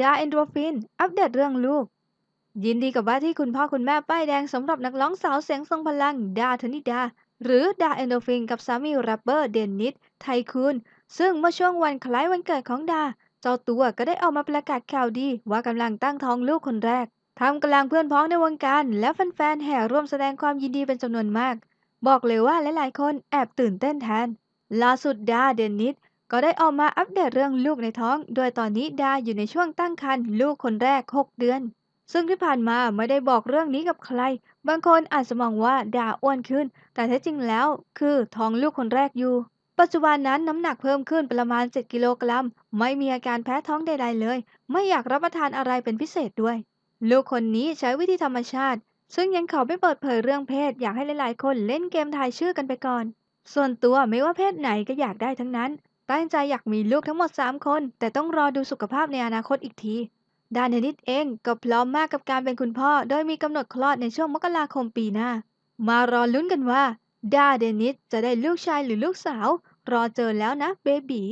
ดาเอนโดรฟิน อัปเดตเรื่องลูก ยินดีกับว่าที่คุณพ่อคุณแม่ป้ายแดงสำหรับนักร้องสาวเสียงทรงพลัง ดาธนิดา หรือดาเอนโดรฟินกับสามีแรปเปอร์เดนนิสไทคูนซึ่งเมื่อช่วงวันคล้ายวันเกิดของดา เจ้าตัวก็ได้ออกมาประกาศข่าวดีว่ากำลังตั้งท้องลูกคนแรกทำกลางเพื่อนพ้องในวงการ และแฟนๆแห่ร่วมแสดงความยินดีเป็นจำนวนมาก บอกเลยว่าหลายๆ คนแอบตื่นเต้นแทนล่าสุดดาเดนนิส ก็ได้ออกมาอัปเดตเรื่องลูกในท้อง โดยตอนนี้ดาอยู่ในช่วงตั้งครรภ์ลูกคนแรก 6 เดือน ซึ่งที่ผ่านมาไม่ได้บอกเรื่องนี้กับใคร บางคนอาจจะมองว่าดาอ้วนขึ้น แต่แท้จริงแล้ว คือท้องลูกคนแรกอยู่ ปัจจุบันนั้นน้ำหนักเพิ่มขึ้นประมาณ 7 กิโลกรัม ไม่มีอาการแพ้ท้องใดๆเลย ไม่อยากรับประทานอะไรเป็นพิเศษด้วย ลูกคนนี้ใช้วิธีธรรมชาติ ซึ่งยังขอไม่เปิดเผยเรื่องเพศ อยากให้หลายๆ คนเล่นเกมทายชื่อกันไปก่อน ส่วนตัวไม่ว่าเพศไหนก็อยากได้ทั้งนั้น ตั้งใจอยากมีลูกทั้งหมด 3 คน แต่ต้องรอดูสุขภาพในอนาคตอีกทีดานเทนนิสเองก็พร้อมมากกับการเป็นคุณพ่อ โดยมีกำหนดคลอดในช่วงมกราคมปีหน้า มารอลุ้นกันว่า ดาเดนิสจะได้ลูกชายหรือลูกสาว รอเจอแล้วนะเบบี